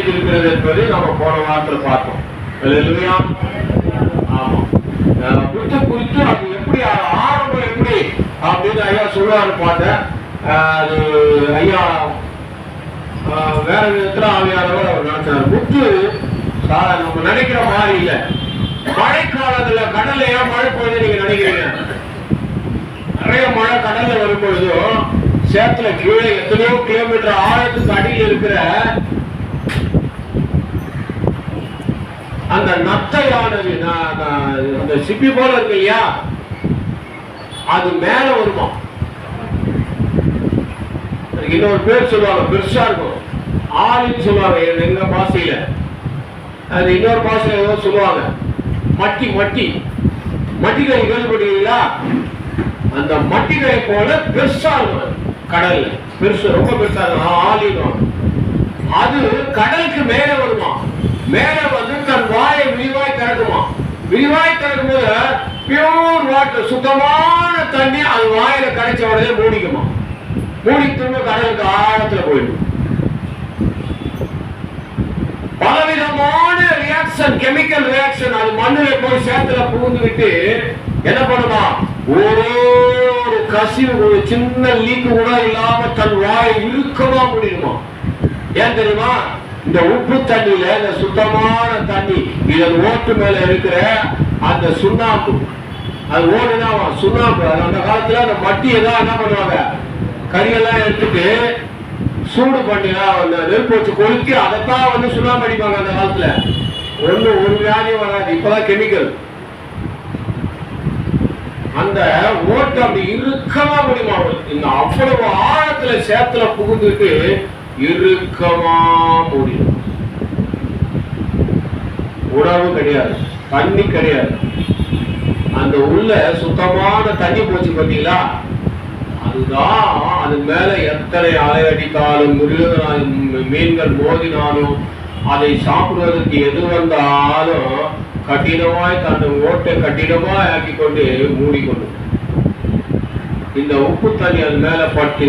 இருக்கிறது என்பதை நம்ம போன வாரத்தில் பார்த்தோம். இல்லையா? ஆமா. குறித்து குறித்து அது எப்படி ஆரம்பம் எப்படி அப்படின்னு ஐயா சொல்லுவாரு பார்த்தேன் அது ஐயா வேற விதத்துல ஆவியானவர் அவர் நினைச்சார் புத்து நம்ம நினைக்கிற மாதிரி இல்ல. மழைக்காலத்துல கடல்ல ஏன் மழை பெய்யுது நீங்க நினைக்கிறீங்க? நிறைய மழை கடல்ல வரும் பொழுதும் சேத்துல கீழே எத்தனையோ கிலோமீட்டர் ஆழத்துக்கு அடியில் இருக்கிற அந்த நத்தையானது அந்த சிப்பி போல இருக்கு ஐயா அது மேல வருமா? இன்னொரு பேர் சொல்லுவாங்க பெருசா இருக்கும். ஆளுன்னு சொல்லுவாங்க எங்க- பாசையில அது இன்னொரு பாசையில ஏதோ சொல்லுவாங்க. மட்டி மட்டி. மட்டிக்கறி கேள்விப்பட்டீங்களா அந்த மட்டி கை போல பெருசா இருக்கும் கடல்ல. பெருசு ரொம்ப பெருசா இருக்கும். ஆளிடும் அது கடலுக்கு மேல வருமா? மேல வந்து தன் வாயை விரிவாய் திறக்குமா விரிவாய் திறக்கும்போது பியூர் வாட்டர் சுத்தமான தண்ணி அது வாயில கிடைச்ச உடனே மூடிக்குமா மூடி திரும்ப கடலுக்கு ஆழத்துல போயிடும். பலவிதமான ரியாக்ஷன் கெமிக்கல் ரியாக்ஷன் அது மண்ணுல போய் சேத்துல விட்டு என்ன பண்ணுமா? ஒரு ஒரு கசிவு ஒரு சின்ன லீக்கு கூட இல்லாம தன் வாயை இழுக்கமா முடியுமா ஏன் தெரியுமா? இந்த உப்பு தண்ணியில இந்த சுத்தமான தண்ணி இதன் ஓட்டு மேல இருக்கிற அந்த சுண்ணாம்பு. அது ஓடுனா சுண்ணாம்பு. அந்த காலத்துல அந்த மட்டியை தான் என்ன பண்ணுவாங்க? கறியெல்லாம் எடுத்துட்டு சூடு பண்ணினா அந்த நெருப்பு வச்சு கொளுத்தி அதைத்தான் வந்து சுண்ணாம்பு அடிப்பாங்க அந்த காலத்துல. ஒண்ணு ஒரு வியாதியும் வராது. இப்பதான் கெமிக்கல். அந்த ஓட்டு அப்படி இறுக்கமா முடியுமா? இந்த அவ்வளவு ஆழத்துல சேத்துல புகுந்துட்டு இறுக்கமா முடியும் உணவு கிடையாது. தண்ணி கிடையாது. அந்த உள்ள சுத்தமான தண்ணி போச்சு பார்த்தீங்களா? அதுதான் அது மேல எத்தனை அலை அடித்தாலும் மீன்கள் மோதினாலும் அதை சாப்பிடுவதற்கு எது வந்தாலும் கடினமாய் தன் ஓட்டை கடினமாய் ஆக்கி கொண்டு மூடிக்கொண்டு இந்த உப்பு தண்ணி அது மேல பட்டு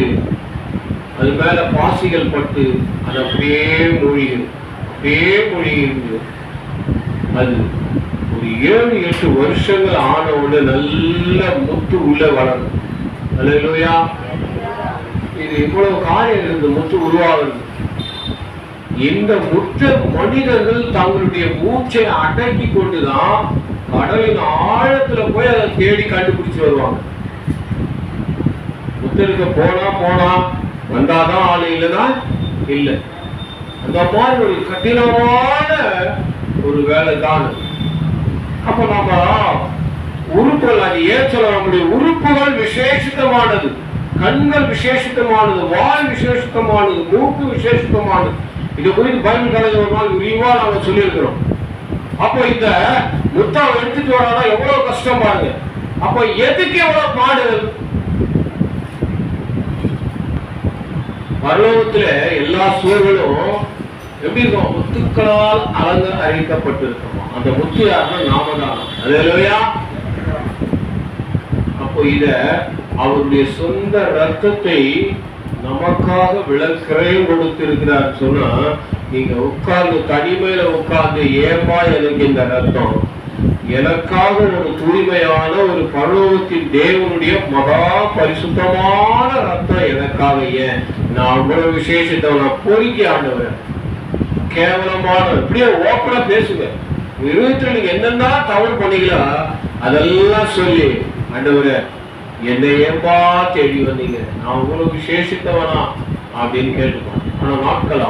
அது மேல பாசிகள் பட்டு அது அப்படியே மூழ்கிடும் அப்படியே மூழ்கிடுது அது ஒரு ஏழு எட்டு வருஷங்கள் ஆன உடனே நல்ல முத்து உள்ள வளரும். அல்லையா இது இவ்வளவு காரியம் இந்த முத்து உருவாகுது. இந்த முற்ற மனிதர்கள் தங்களுடைய மூச்சை அடக்கி கொண்டுதான் கடலின் ஆழத்துல போய் அதை தேடி கண்டுபிடிச்சு வருவாங்க. முத்தருக்கு போனா போனா வந்தாதான் ஆளு இல்லைன்னா இல்லை. அந்த மாதிரி ஒரு கடினமான ஒரு வேலை தான் அப்ப நம்ம உறுப்புகள் அது ஏன் சொல்ல நம்முடைய உறுப்புகள் விசேஷித்தமானது. கண்கள் விசேஷித்தமானது. வாய் விசேஷித்தமானது. மூக்கு விசேஷித்தமானது. இது குறித்து பைபிள் காலேஜ் ஒரு நாள் விரிவா நாங்க சொல்லியிருக்கிறோம். அப்போ இந்த முத்தாவை எடுத்துட்டு வராதான் எவ்வளவு கஷ்டம் பாருங்க. அப்போ எதுக்கு எவ்வளவு பாடு? பரலோகத்துல எல்லா சுவர்களும் எப்படி இருக்கும்? முத்துக்களால் அலங்க அழைக்கப்பட்டிருக்குமா அந்த முத்து யாருன்னா நாம தான் அது இல்லையா அப்போ இத அவருடைய சொந்த ரத்தத்தை நமக்காக விளக்கிறையும் கொடுத்திருக்கிறார் சொன்னா நீங்க உட்கார்ந்து தனிமையில உட்கார்ந்து ஏமா எனக்கு இந்த ரத்தம்? எனக்காக ஒரு தூய்மையான ஒரு பரலோகத்தின் தேவனுடைய மகா பரிசுத்தமான ரத்தம் நான் அவ்வளவு விசேஷத்தை நான் கோரிக்கை ஆண்டவர். கேவலமான இப்படியே ஓப்பனா பேசுங்க. இருபத்தி நீங்க என்னென்ன தவறு பண்ணீங்களா அதெல்லாம் சொல்லி ஆண்டவர என்னை ஏன்பா தேடி வந்தீங்க. நான் உங்களுக்கு விசேஷித்தவனா அப்படின்னு கேட்டுக்கோங்க ஆனா நாட்களா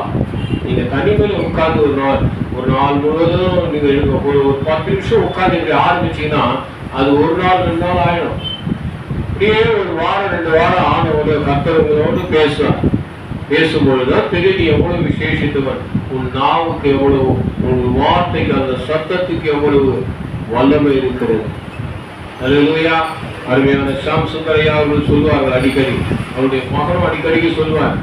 நீங்க தனிமையில உட்கார்ந்து ஒரு நாள் ஒரு நாள் முழுவதும் நீங்க ஒரு ஒரு பத்து நிமிஷம் உட்கார்ந்து இப்படி ஆரம்பிச்சீங்கன்னா அது ஒரு நாள் ரெண்டு நாள் ஆயிடும். இப்படியே ஒரு வாரம் ரெண்டு வாரம் ஆனவங்க கத்தவங்களோடு பேசுவார். பேசும்பொழுது தெரியும் நீ எவ்வளவு விசேஷித்தவன்? உன் நாவுக்கு எவ்வளவு? உன் வார்த்தைக்கு அந்த சத்தத்துக்கு எவ்வளவு வல்லமை இருக்கிறது? அல்லேலூயா அருமையான சாம் சுந்தரையா அவர்கள் சொல்லுவார்கள் அடிக்கடி. அவருடைய மகனும் அடிக்கடிக்கு சொல்லுவார்.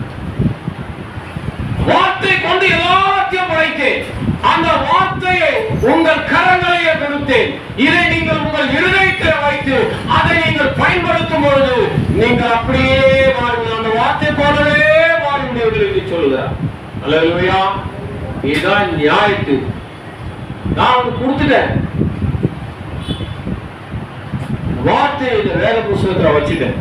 வார்த்தை கொண்டு எல்லாத்தையும் படைத்தேன். அந்த வார்த்தையை உங்கள் கரங்களையே கொடுத்தேன் இதை நீங்கள் உங்கள் இருதயத்தில் வைத்து அதை நீங்கள் பயன்படுத்தும் பொழுது நீங்கள் அப்படியே மாறுவீர்கள் அந்த வார்த்தை போலவே மாறுவீர்கள் என்று சொல்லுகிறார். அல்லேலூயா இதுதான் நியாயத்து. நான் உனக்கு கொடுத்துட்டேன். வார்த்தை இந்த வேத புஸ்தகத்தில் வச்சுட்டேன்.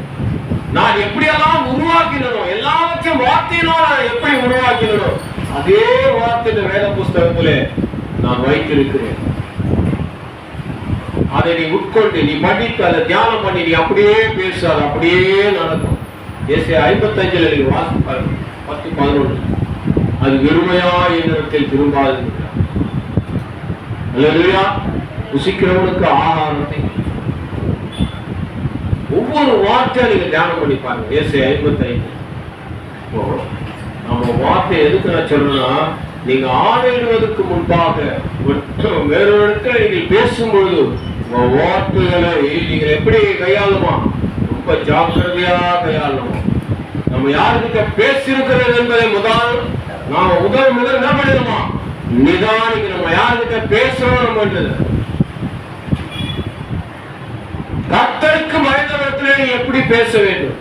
நான் எப்படியெல்லாம் உருவாக்கினோ எல்லாவற்றையும் வார்த்தையினால் நான் எப்படி உருவாக்கினோ அதே வார்த்தை வேத புஸ்தகத்துல நான் வைத்திருக்கிறேன். அதை நீ உட்கொண்டு நீ மடித்து அதை தியானம் பண்ணி நீ அப்படியே பேசாது அப்படியே நடக்கும். ஏசை ஐம்பத்தஞ்சுல நீ வாசிப்பாரு பத்து பதினொன்று. அது வெறுமையா என்னிடத்தில் திரும்பாது அல்லா ருசிக்கிறவனுக்கு ஆகாரத்தை. ஒவ்வொரு வார்த்தையும் நீங்க தியானம் பண்ணி பாருங்க. ஏசை ஐம்பத்தைந்து. இப்போ நம்ம வார்த்தை எதுக்கு நான் சொல்றேன்னா நீங்க ஆணையிடுவதற்கு முன்பாக மற்றும் நீங்கள் பேசும்பொழுது உங்க வார்த்தைகளை நீங்கள் எப்படி கையாளுமா? ரொம்ப ஜாக்கிரதையா கையாளுமா? நம்ம யாருக்கிட்ட பேசியிருக்கிறது என்பதை முதல் நாம முதல் முதல் என்ன பண்ணிடுமா? நிதானிக்கு நம்ம யாருக்கிட்ட பேசணும் நம்மன்றது கத்தருக்கு மனிதனத்திலே நீ எப்படி பேச வேண்டும்?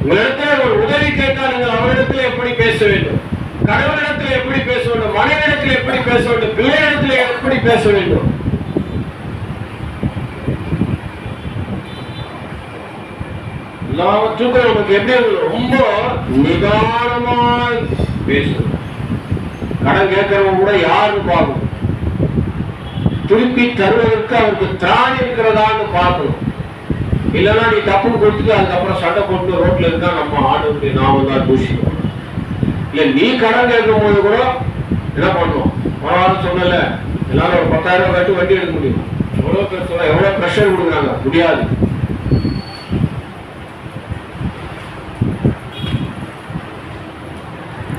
உங்களிடத்துல ஒரு உதவி கேட்டால் நீங்கள் அவரிடத்தில் எப்படி பேச வேண்டும்? கடவுளிடத்தில் எப்படி பேச வேண்டும்? மனைவிடத்தில் எப்படி பேச வேண்டும்? பிள்ளையிடத்தில் எப்படி பேச வேண்டும்? எல்லாவற்றுக்கும் உனக்கு எப்படி ரொம்ப நிதானமாய் பேசணும் கடன் கேட்கறவங்க கூட யாருன்னு பார்க்கணும் திருப்பி தருவதற்கு அவருக்கு திராணி இருக்கிறதான்னு பார்க்கணும் இல்லைன்னா நீ தப்புன்னு கொடுத்துட்டு அதுக்கப்புறம் சண்டை போட்டு ரோட்ல இருந்தா நம்ம ஆண்டு நாம தான் தூஷிக்கணும் இல்ல நீ கடன் கேட்கும் போது கூட என்ன பண்ணுவோம் பரவாயில்ல சொன்னல எல்லாரும் ஒரு பத்தாயிரம் ரூபாய் கட்டி வண்டி எடுக்க முடியும். எவ்வளவு பேர் சொல்ல எவ்வளவு ப்ரெஷர் கொடுக்குறாங்க? முடியாது.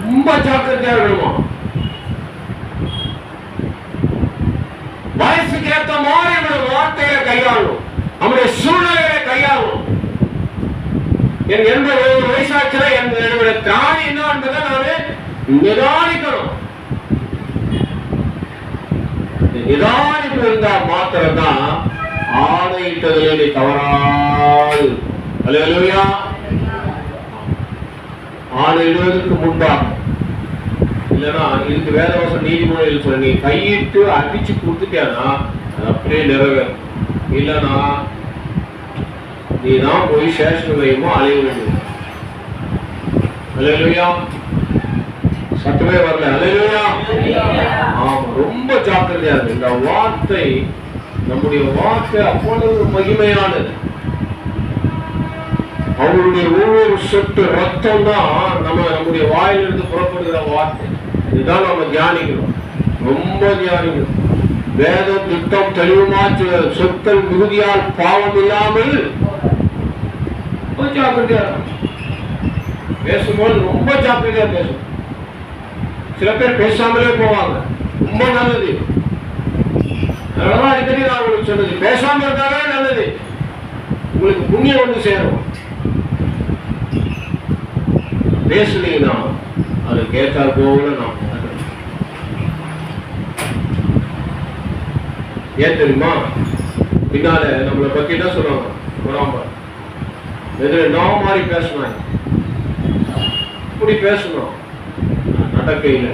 ரொம்ப ஜாக்கிரதையா இருக்கணுமா? வயசுக்கு ஏத்த மாதிரி வார்த்தையை கையாளணும். நம்முடைய சூழ்நிலையை கையாளணும் என் எந்த ஒரு வயசாட்சியில என்னுடைய திராணி என்ன என்பதை நானே நிதானிக்கணும். நிதானிப்பு இருந்தா மாத்திரம் தான் ஆணையிட்டதிலே நீ தவறாது. அல்லேலூயா. ஆணையிடுவதற்கு முன்பாக. இல்லைன்னா இதுக்கு வேதவசம் நீதிமொழியில் சொல்ல சொல்லி கையிட்டு அடிச்சு கொடுத்துட்டேன்னா அது அப்படியே நிறைவேறும். இல்லைன்னா நீ தான் போய் சேஷன் வையுமோ அலைய வேண்டியது சத்தமே வரல. அலையலுயா ஆமா ரொம்ப ஜாக்கிரதையா இருக்கு இந்த வார்த்தை நம்முடைய வார்த்தை அவ்வளவு மகிமையானது. அவருடைய ஒவ்வொரு சொட்டு ரத்தம் தான் நம்ம நம்முடைய வாயிலிருந்து புறப்படுகிற வார்த்தை. இதுதான் நம்ம தியானிக்கணும் ரொம்ப தியானிக்கிறோம். வேத திட்டம் தெளிவுமா சொற்கள் மிகுதியால் பாவம் இல்லாமல் ஜாக்கிரதையா இருக்கணும். பேசும்போது ரொம்ப ஜாக்கிரதையா பேசும் சில பேர் பேசாமலே போவாங்க. ரொம்ப நல்லது. அதனால அடிக்கடி நான் உங்களுக்கு சொன்னது பேசாம இருந்தாலே நல்லது. உங்களுக்கு புண்ணியம் வந்து சேரும். பேசுனீங்கன்னா அது கேட்டால் போகல நான் ஏன் தெரியுமா? பின்னால நம்மளை பத்தி என்ன சொல்லுவாங்க பொறாம எதிர நான் மாதிரி பேசுவேன். இப்படி பேசணும். நடக்கையில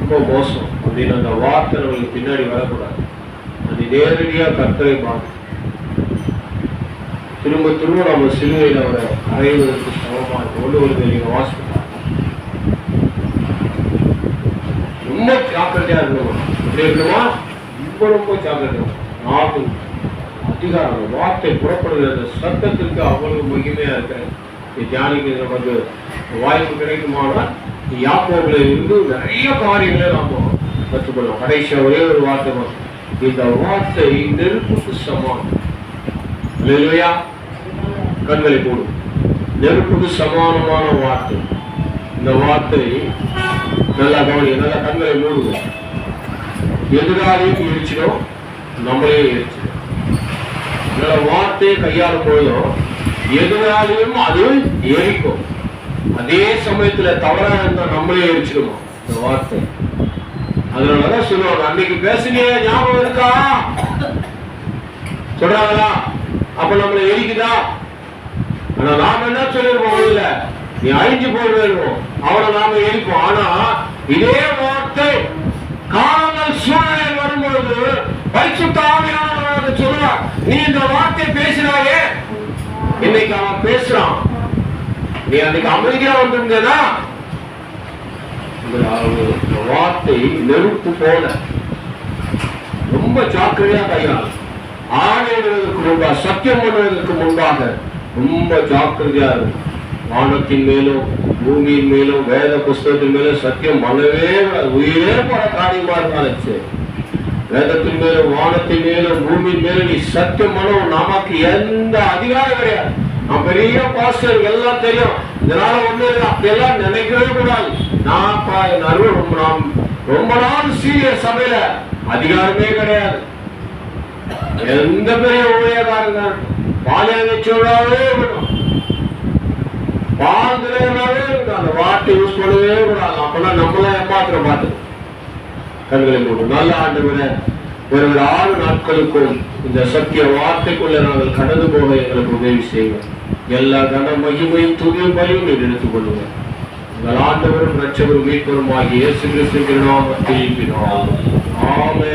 ரொம்ப மோசம். அப்படின்னு அந்த வார்த்தை நம்மளுக்கு பின்னாடி வரக்கூடாது. அது நேரடியா கர்த்தரை பார்க்கணும் திரும்ப திரும்ப நம்ம சிலுவையில் அவரை அறைவதற்கு சமமாக இருக்கு ஒன்று வருது நீங்க வாசிக்கலாம் ரொம்ப ஜாக்கிரதையாக இருக்கணும் எப்படி இருக்கணுமா ரொம்ப ரொம்ப ஜாக்கிரதையாக நாக்கு அதிகாரம் வார்த்தை புறப்படுகிற அந்த சத்தத்திற்கு அவ்வளவு மகிமையாக இருக்கிறது தியானிக்கு நமக்கு வாய்ப்பு கிடைக்குமானால் யாக்கோபில் இருந்து நிறைய காரியங்களை நாம் கற்றுக்கொள்ளும் கடைசியா ஒரே ஒரு வார்த்தை மட்டும். இந்த வார்த்தை நெருப்புக்கு சமானம் இல்லையா கண்களை போடும் நெருப்புக்கு சமானமான வார்த்தை. இந்த வார்த்தை நல்லா கவனி நல்லா கண்களை மூடுவோம் எதிராளியும் எரிச்சிடும் நம்மளே எரிச்சிடும். வார்த்தையை கையாளும் பொழுதும் எதிராளியும் அது எரிக்கும் அதே சமயத்துல தவறா இருந்தா நம்மளே எரிச்சிடுமா இந்த வார்த்தை. அதனாலதான் சொல்லுவாங்க அன்னைக்கு பேசுனியே ஞாபகம் இருக்கா? சொல்றாங்களா? அப்ப நம்மள எரிக்குதா? ஆனா நாம என்ன சொல்லிருப்போம் இல்ல நீ அழிஞ்சு போயிடுவோம் அவனை நாம எரிப்போம். ஆனா இதே வார்த்தை காலங்கள் சூழ்நிலை வரும்போது பரிசுத்த அவன் சொல்லுவார் நீ இந்த வார்த்தை பேசினாயே இன்னைக்கு அவன் பேசுறான். நீ அன்னைக்கு அமெரிக்கா வந்திருந்தேனா? வார்த்தை நெருப்பு போல. ரொம்ப ஜாக்கிரதையா கையாளும் ஆணையிடுவதற்கு முன்பாக சத்தியம் பண்ணுவதற்கு முன்பாக ரொம்ப ஜாக்கிரதையா இருக்கும் வானத்தின் மேலும் பூமியின் மேலும் வேத புஸ்தகத்தின் மேலும் சத்தியம் பண்ணவே உயிரே பல காரியமா இருந்தாலும் சரி. வேதத்தின் மேலும் வானத்தின் மேலும் பூமியின் மேலும் நீ சத்து மனம் நமக்கு எந்த அதிகாரம் கிடையாது. நான் பெரிய பாஸ்டர் எல்லாம் தெரியும். இதனால ஒண்ணு இல்லை அப்படியெல்லாம் நினைக்கவே கூடாது. நான் பா- ரொம்ப நாம் ரொம்ப நாள் சீரிய சபையில அதிகாரமே கிடையாது. எந்த பெரிய ஊழியக்காரங்க பாலியல் வச்சோடாவே இருக்கணும். பால் திரையனாவே அந்த வார்த்தை யூஸ் பண்ணவே கூடாது. அப்பெல்லாம் நம்மளே ஏமாத்திர பார்த்து கண்களை மூடும் நல்ல ஆண்டு விட ஒரு ஆறு நாட்களுக்கும் இந்த சத்திய வார்த்தைக்குள்ள நாங்கள் கடந்து போக எங்களுக்கு உதவி செய்வோம் எல்லா கன மகிமையும் துதியும் பலியும் நீர் எடுத்துக் கொள்ளுங்க. உங்கள் ஆண்டவரும் ரட்சவரும் மீட்பரும் ஆகிய இயேசு கிறிஸ்துவின் நாமத்தில். ஆமே